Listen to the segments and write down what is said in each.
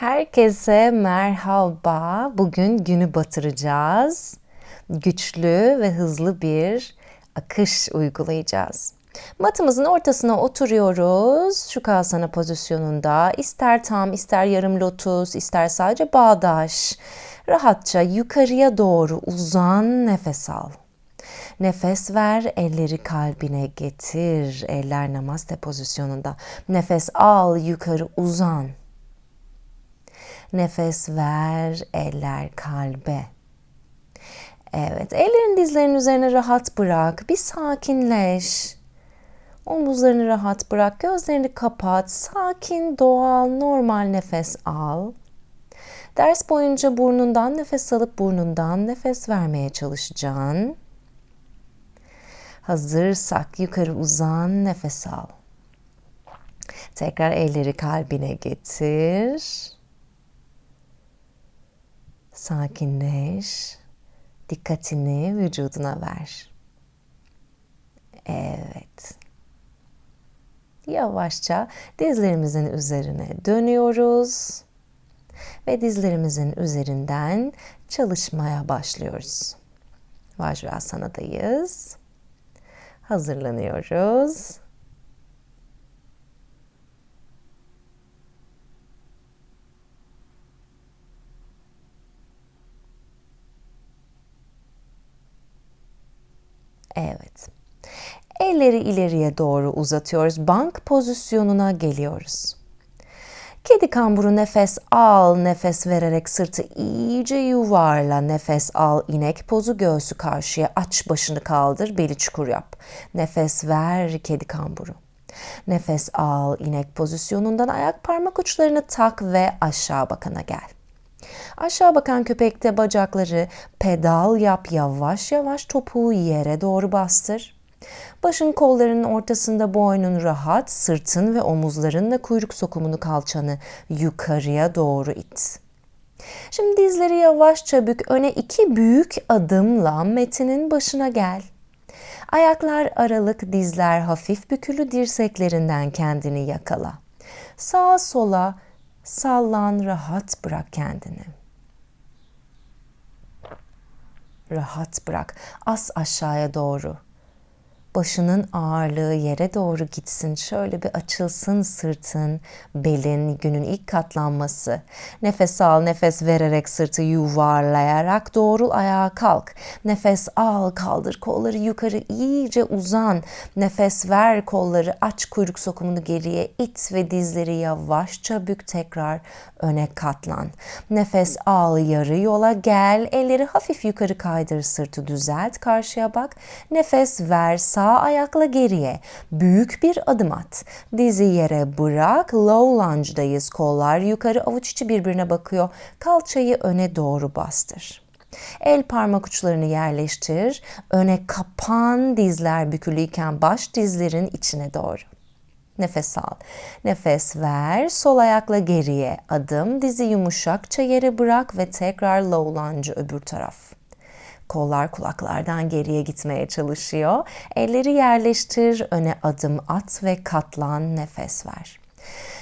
Herkese merhaba. Bugün günü batıracağız. Güçlü ve hızlı bir akış uygulayacağız. Matımızın ortasına oturuyoruz. Şu kalsana pozisyonunda. İster tam, ister yarım lotus, ister sadece bağdaş. Rahatça yukarıya doğru uzan, nefes al. Nefes ver, elleri kalbine getir. Eller namaste pozisyonunda. Nefes al, yukarı uzan. Nefes ver, eller kalbe. Evet, ellerin dizlerinin üzerine rahat bırak. Bir sakinleş. Omuzlarını rahat bırak. Gözlerini kapat. Sakin, doğal, normal nefes al. Ders boyunca burnundan nefes alıp burnundan nefes vermeye çalışacaksın. Hazırsak yukarı uzan, nefes al. Tekrar elleri kalbine getir. Sakinleş. Dikkatini vücuduna ver. Evet. Yavaşça dizlerimizin üzerine dönüyoruz ve dizlerimizin üzerinden çalışmaya başlıyoruz. Vajrasana'dayız. Hazırlanıyoruz. Evet. Elleri ileriye doğru uzatıyoruz. Bank pozisyonuna geliyoruz. Kedi kamburu nefes al, nefes vererek sırtı iyice yuvarla. Nefes al, inek pozu göğsü karşıya aç, başını kaldır, beli çukur yap. Nefes ver, kedi kamburu. Nefes al, inek pozisyonundan ayak parmak uçlarını tak ve aşağı bakana gel. Aşağı bakan köpekte bacakları pedal yap yavaş yavaş topuğu yere doğru bastır. Başın kollarının ortasında boynun rahat, sırtın ve omuzlarınla kuyruk sokumunu kalçanı yukarıya doğru it. Şimdi dizleri yavaşça bük öne iki büyük adımla metinin başına gel. Ayaklar aralık, dizler hafif bükülü dirseklerinden kendini yakala. Sağa sola sallan, rahat bırak kendini. Rahat bırak. Az aşağıya doğru. Başının ağırlığı yere doğru gitsin. Şöyle bir açılsın sırtın, belin, günün ilk katlanması. Nefes al, nefes vererek sırtı yuvarlayarak doğrul ayağa kalk. Nefes al, kaldır kolları yukarı iyice uzan. Nefes ver, kolları aç, kuyruk sokumunu geriye it ve dizleri yavaşça bük tekrar öne katlan. Nefes al, yarı yola gel. Elleri hafif yukarı kaydır, sırtı düzelt, karşıya bak. Nefes ver, sağ Sağ ayakla geriye büyük bir adım at. Dizi yere bırak. Low lunge'dayız. Kollar yukarı avuç içi birbirine bakıyor. Kalçayı öne doğru bastır. El parmak uçlarını yerleştir. Öne kapan dizler bükülüyken baş dizlerin içine doğru. Nefes al. Nefes ver. Sol ayakla geriye adım. Dizi yumuşakça yere bırak ve tekrar low lunge öbür taraf. Kollar kulaklardan geriye gitmeye çalışıyor. Elleri yerleştir, öne adım at ve katlan, nefes ver.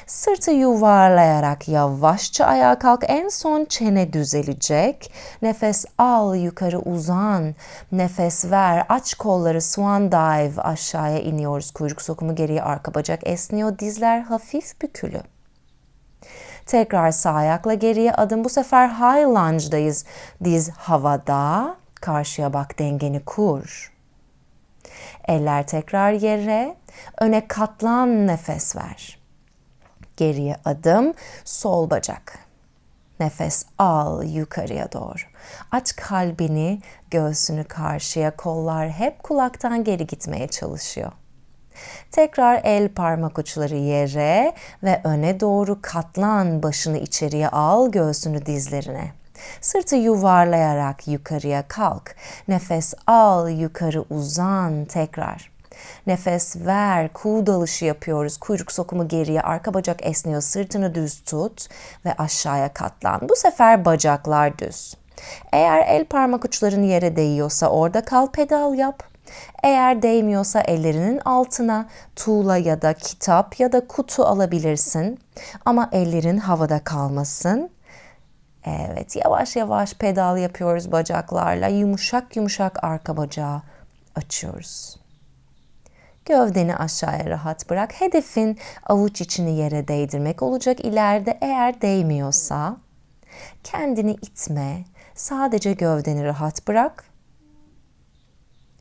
Sırtı yuvarlayarak yavaşça ayağa kalk. En son çene düzelecek. Nefes al, yukarı uzan. Nefes ver. Aç kolları swan dive aşağıya iniyoruz. Kuyruk sokumu geriye arka bacak esniyor. Dizler hafif bükülü. Tekrar sağ ayakla geriye adım. Bu sefer high lunge'dayız. Diz havada. Karşıya bak dengeni kur. Eller tekrar yere. Öne katlan nefes ver. Geriye adım, sol bacak. Nefes al yukarıya doğru. Aç kalbini, göğsünü karşıya, kollar hep kulaktan geri gitmeye çalışıyor. Tekrar el parmak uçları yere ve öne doğru katlan, başını içeriye al, göğsünü dizlerine. Sırtı yuvarlayarak yukarıya kalk. Nefes al, yukarı uzan tekrar. Nefes ver, kuğu dalışı yapıyoruz. Kuyruk sokumu geriye, arka bacak esniyor. Sırtını düz tut ve aşağıya katlan. Bu sefer bacaklar düz. Eğer el parmak uçların yere değiyorsa orada kal, pedal yap. Eğer değmiyorsa ellerinin altına tuğla ya da kitap ya da kutu alabilirsin. Ama ellerin havada kalmasın. Evet, yavaş yavaş pedal yapıyoruz bacaklarla. Yumuşak yumuşak arka bacağı açıyoruz. Gövdeni aşağıya rahat bırak. Hedefin avuç içini yere değdirmek olacak. İleride eğer değmiyorsa kendini itme. Sadece gövdeni rahat bırak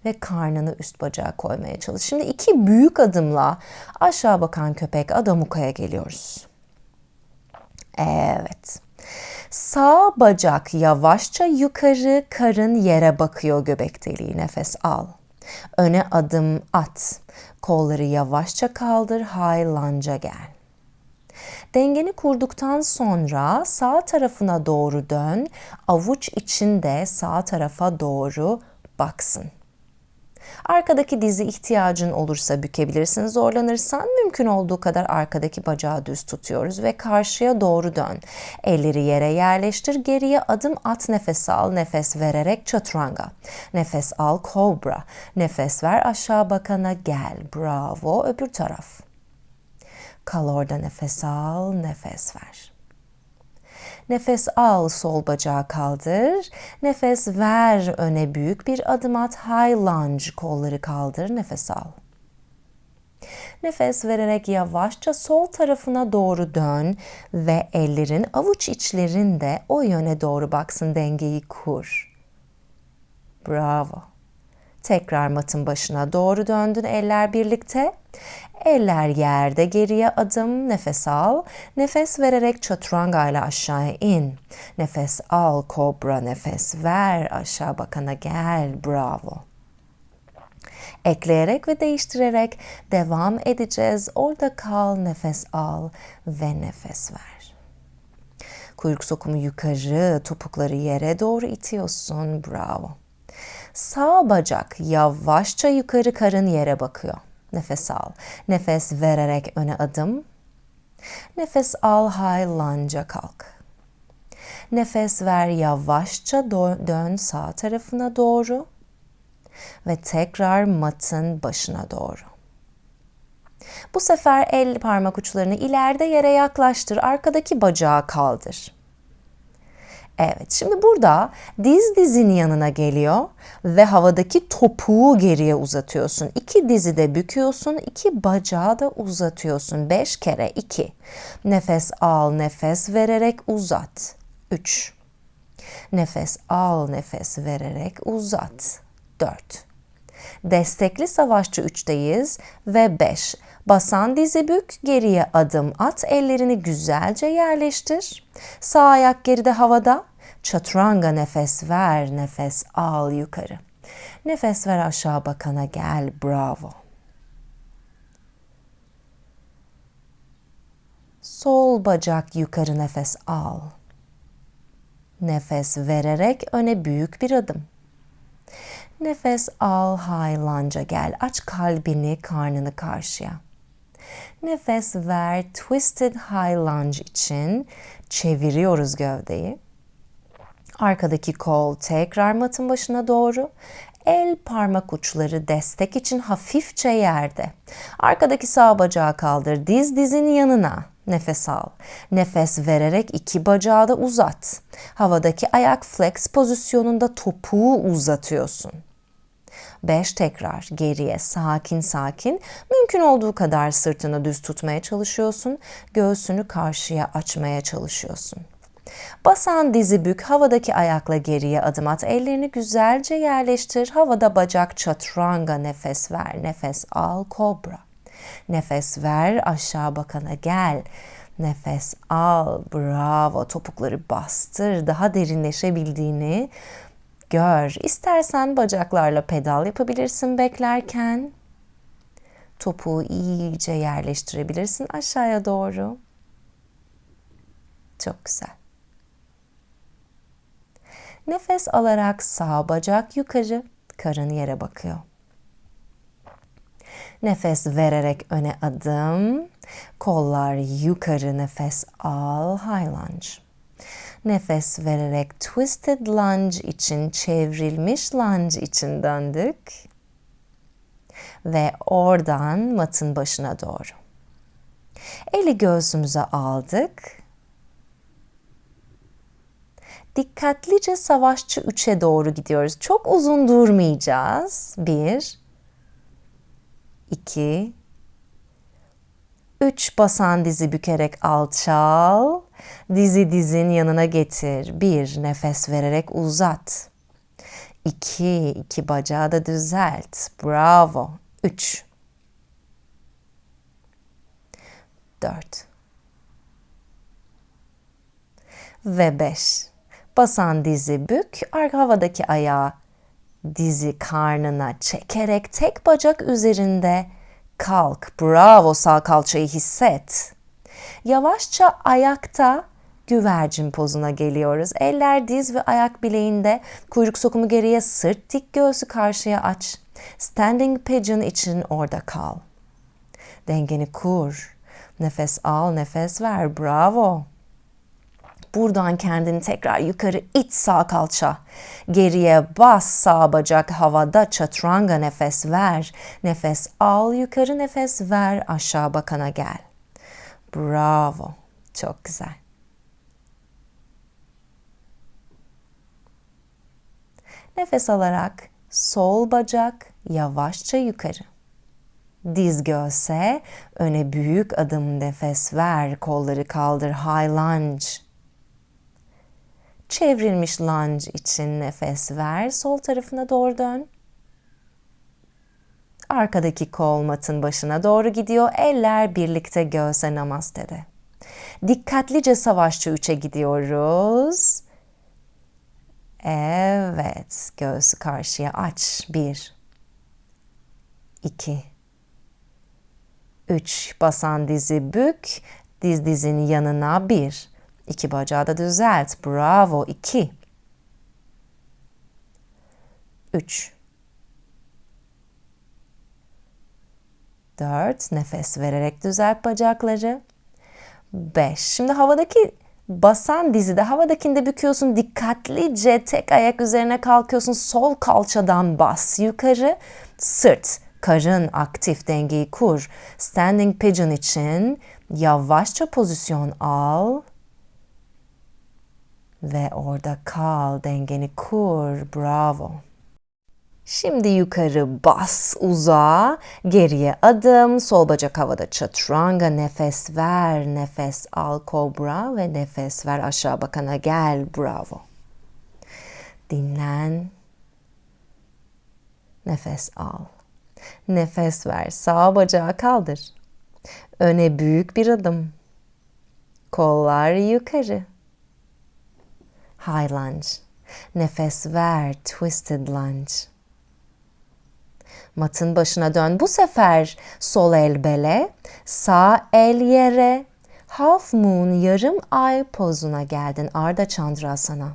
ve karnını üst bacağa koymaya çalış. Şimdi iki büyük adımla aşağı bakan köpek Adamuka'ya geliyoruz. Evet. Sağ bacak yavaşça yukarı, karın yere bakıyor göbek deliği. Nefes al. Öne adım at. Kolları yavaşça kaldır, high lunge'a gel. Dengeni kurduktan sonra sağ tarafına doğru dön. Avuç içinde sağ tarafa doğru baksın. Arkadaki dizi ihtiyacın olursa bükebilirsin. Zorlanırsan mümkün olduğu kadar arkadaki bacağı düz tutuyoruz ve karşıya doğru dön. Elleri yere yerleştir. Geriye adım at nefes al. Nefes vererek chaturanga. Nefes al kobra. Nefes ver aşağı bakana gel. Bravo. Öbür taraf. Kal orada nefes al, nefes ver. Nefes al, sol bacağı kaldır. Nefes ver, öne büyük bir adım at. High lunge, kolları kaldır, nefes al. Nefes vererek yavaşça sol tarafına doğru dön ve ellerin avuç içlerinde o yöne doğru baksın dengeyi kur. Bravo. Tekrar matın başına doğru döndün eller birlikte. Eller yerde geriye adım nefes al. Nefes vererek chaturanga ile aşağıya in. Nefes al kobra nefes ver aşağı bakana gel bravo. Ekleyerek ve değiştirerek devam edeceğiz. Orada kal nefes al ve nefes ver. Kuyruk sokumu yukarı, topukları yere doğru itiyorsun. Bravo. Sağ bacak yavaşça yukarı karın yere bakıyor. Nefes al. Nefes vererek öne adım. Nefes al high lunge'a kalk. Nefes ver yavaşça dön sağ tarafına doğru ve tekrar matın başına doğru. Bu sefer el parmak uçlarını ileride yere yaklaştır. Arkadaki bacağı kaldır. Evet şimdi burada diz dizin yanına geliyor ve havadaki topuğu geriye uzatıyorsun. İki dizi de büküyorsun, iki bacağı da uzatıyorsun. Beş kere iki. Nefes al, nefes vererek uzat. Üç. Nefes al, nefes vererek uzat. Dört. Destekli savaşçı üçteyiz ve beş. Basan dizi bük, geriye adım at, ellerini güzelce yerleştir. Sağ ayak geride havada. Chaturanga nefes ver, nefes al yukarı. Nefes ver aşağı bakana gel, bravo. Sol bacak yukarı nefes al. Nefes vererek öne büyük bir adım. Nefes al, lunge'a gel. Aç kalbini, karnını karşıya. Nefes ver, twisted high lunge için çeviriyoruz gövdeyi. Arkadaki kol tekrar matın başına doğru. El parmak uçları destek için hafifçe yerde. Arkadaki sağ bacağı kaldır. Diz dizin yanına. Nefes al. Nefes vererek iki bacağı da uzat. Havadaki ayak flex pozisyonunda topuğu uzatıyorsun. 5 tekrar geriye sakin sakin mümkün olduğu kadar sırtını düz tutmaya çalışıyorsun. Göğsünü karşıya açmaya çalışıyorsun. Basan dizi bük, havadaki ayakla geriye adım at. Ellerini güzelce yerleştir. Havada bacak chaturanga nefes ver. Nefes al kobra. Nefes ver aşağı bakana gel. Nefes al. Bravo. Topukları bastır. Daha derinleşebildiğini gör. İstersen bacaklarla pedal yapabilirsin beklerken. Topuğu iyice yerleştirebilirsin aşağıya doğru. Çok güzel. Nefes alarak sağ bacak yukarı, karın yere bakıyor. Nefes vererek öne adım. Kollar yukarı nefes al. High lunge. Nefes vererek twisted lunge için çevrilmiş lunge için döndük. Ve oradan matın başına doğru. Eli göğsümüze aldık. Dikkatlice savaşçı 3'e doğru gidiyoruz. Çok uzun durmayacağız. 1 2 3 basan dizi bükerek alçal. Dizi dizin yanına getir. 1 nefes vererek uzat. 2 iki bacağı da düzelt. Bravo. 3 4 ve 5. Basan dizi bük, arka havadaki ayağı dizi karnına çekerek tek bacak üzerinde kalk. Bravo sağ kalçayı hisset. Yavaşça ayakta güvercin pozuna geliyoruz. Eller diz ve ayak bileğinde, kuyruk sokumu geriye, sırt dik göğsü karşıya aç. Standing pigeon için orada kal. Dengeni kur. Nefes al, nefes ver. Bravo. Buradan kendini tekrar yukarı it sağ kalça. Geriye bas sağ bacak havada chaturanga nefes ver. Nefes al yukarı nefes ver aşağı bakana gel. Bravo. Çok güzel. Nefes alarak sol bacak yavaşça yukarı. Diz göğse, öne büyük adım nefes ver, kolları kaldır, high lunge. Çevrilmiş lunge için nefes ver, sol tarafına doğru dön. Arkadaki kol matın başına doğru gidiyor, eller birlikte göğse namaste'de. Dikkatlice savaşçı 3'e gidiyoruz. Evet, göğsü karşıya aç. 1 2 3 basan dizi bük, diz dizin yanına 1 2 bacağı da düzelt. Bravo. 2 3 4 nefes vererek düzelt bacakları. 5 Şimdi havadaki basan dizide havadakinde büküyorsun dikkatlice tek ayak üzerine kalkıyorsun sol kalçadan bas yukarı sırt karın aktif dengeyi kur standing pigeon için yavaşça pozisyon al ve orada kal dengeni kur bravo Şimdi yukarı bas, uza, geriye adım, sol bacak havada chaturanga, nefes ver, nefes al kobra ve nefes ver aşağı bakana gel, bravo. Dinlen, nefes al. Nefes ver, sağ bacağı kaldır. Öne büyük bir adım. Kollar yukarı. High lunge. Nefes ver, twisted lunge. Matın başına dön. Bu sefer sol el bele, sağ el yere. Half moon yarım ay pozuna geldin Arda Chandrasana.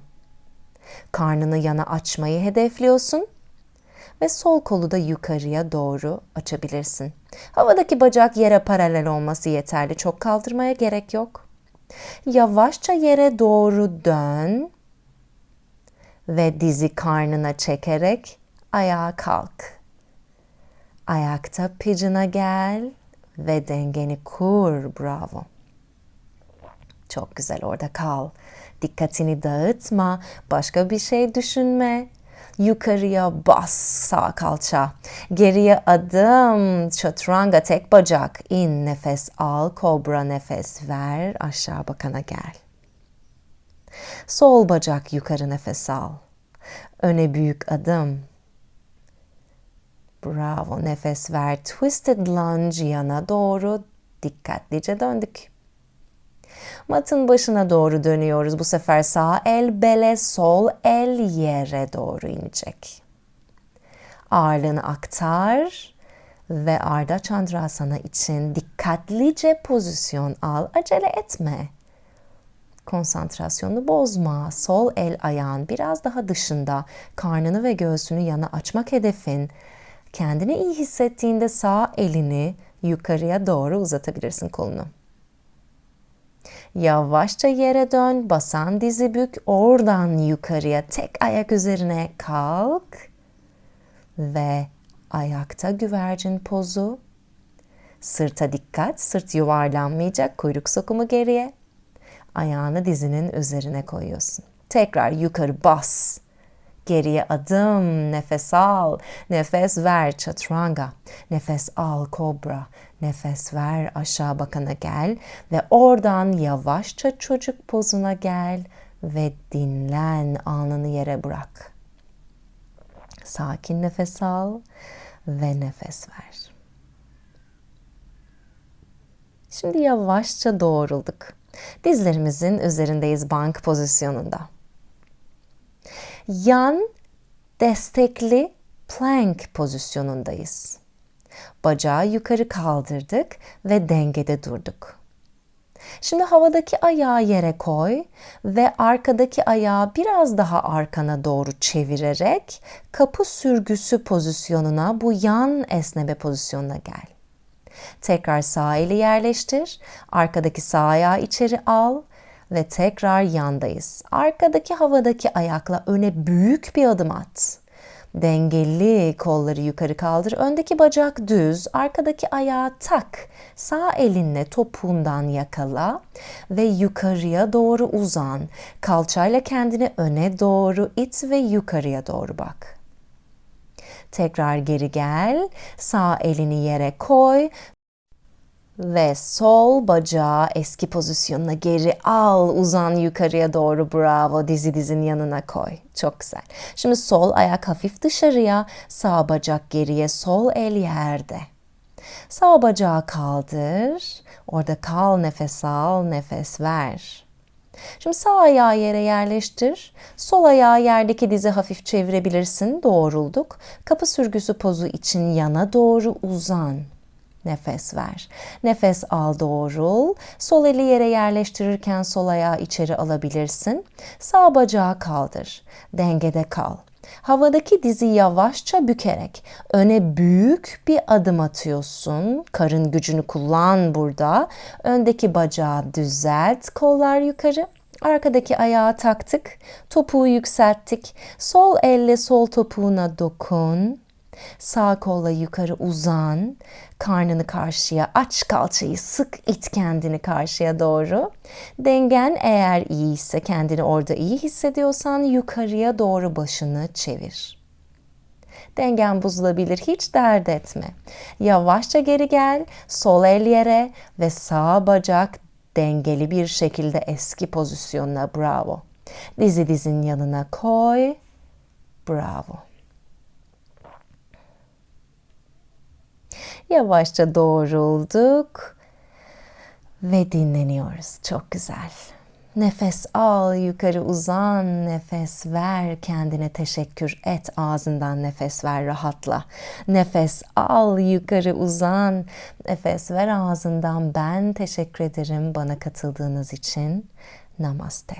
Karnını yana açmayı hedefliyorsun ve sol kolu da yukarıya doğru açabilirsin. Havadaki bacak yere paralel olması yeterli. Çok kaldırmaya gerek yok. Yavaşça yere doğru dön ve dizi karnına çekerek ayağa kalk. Ayakta pigeon'a gel ve dengeni kur. Bravo. Çok güzel orada kal. Dikkatini dağıtma. Başka bir şey düşünme. Yukarıya bas sağ kalça. Geriye adım. Chaturanga tek bacak. İn nefes al. Kobra nefes ver. Aşağı bakana gel. Sol bacak yukarı nefes al. Öne büyük adım. Bravo. Nefes ver. Twisted lunge yana doğru dikkatlice döndük. Matın başına doğru dönüyoruz. Bu sefer sağ el bele, sol el yere doğru inecek. Ağırlığını aktar ve Arda Chandrasana için dikkatlice pozisyon al. Acele etme. Konsantrasyonu bozma. Sol el ayağın biraz daha dışında. Karnını ve göğsünü yana açmak hedefin. Kendini iyi hissettiğinde sağ elini yukarıya doğru uzatabilirsin kolunu. Yavaşça yere dön, basan dizi bük, oradan yukarıya tek ayak üzerine kalk ve Ayakta güvercin pozu. Sırta dikkat, sırt yuvarlanmayacak, kuyruk sokumu geriye. Ayağını dizinin üzerine koyuyorsun. Tekrar yukarı bas. Geriye adım, nefes al, nefes ver chaturanga, nefes al kobra, nefes ver aşağı bakana gel ve oradan yavaşça çocuk pozuna gel ve dinlen, alnını yere bırak. Sakin nefes al ve nefes ver. Şimdi yavaşça doğrulduk. Dizlerimizin üzerindeyiz bank pozisyonunda. Yan destekli plank pozisyonundayız. Bacağı yukarı kaldırdık ve dengede durduk. Şimdi havadaki ayağı yere koy ve arkadaki ayağı biraz daha arkana doğru çevirerek kapı sürgüsü pozisyonuna bu yan esneme pozisyonuna gel. Tekrar sağ eli yerleştir. Arkadaki sağ ayağı içeri al ve tekrar yandayız. Arkadaki havadaki ayakla öne büyük bir adım at. Dengeli kolları yukarı kaldır. Öndeki bacak düz, arkadaki ayağı tak. Sağ elinle topuğundan yakala ve yukarıya doğru uzan. Kalçayla kendini öne doğru it ve yukarıya doğru bak. Tekrar geri gel. Sağ elini yere koy ve sol bacağı eski pozisyonuna geri al. Uzan yukarıya doğru. Bravo. Dizi dizin yanına koy. Çok güzel. Şimdi sol ayak hafif dışarıya, sağ bacak geriye, sol el yerde. Sağ bacağı kaldır. Orada kal, nefes al, nefes ver. Şimdi sağ ayağı yere yerleştir. Sol ayağı yerdeki dizi hafif çevirebilirsin. Doğrulduk. Kapı sürgüsü pozu için yana doğru uzan. Nefes ver. Nefes al doğrul. Sol eli yere yerleştirirken sol ayağı içeri alabilirsin. Sağ bacağı kaldır. Dengede kal. Havadaki dizi yavaşça bükerek öne büyük bir adım atıyorsun. Karın gücünü kullan burada. Öndeki bacağı düzelt. Kollar yukarı. Arkadaki ayağı taktık. Topuğu yükselttik. Sol elle sol topuğuna dokun. Sağ kolla yukarı uzan. Karnını karşıya aç kalçayı sık it kendini karşıya doğru. Dengen eğer iyiyse kendini orada iyi hissediyorsan yukarıya doğru başını çevir. Dengen bozulabilir hiç dert etme. Yavaşça geri gel. Sol el yere ve sağ bacak dengeli bir şekilde eski pozisyonuna bravo. Dizi dizin yanına koy. Bravo. Yavaşça doğrulduk ve dinleniyoruz. Çok güzel. Nefes al, yukarı uzan, nefes ver, kendine teşekkür et, ağzından nefes ver, rahatla. Nefes al, yukarı uzan, nefes ver ağzından ben teşekkür ederim bana katıldığınız için. Namaste.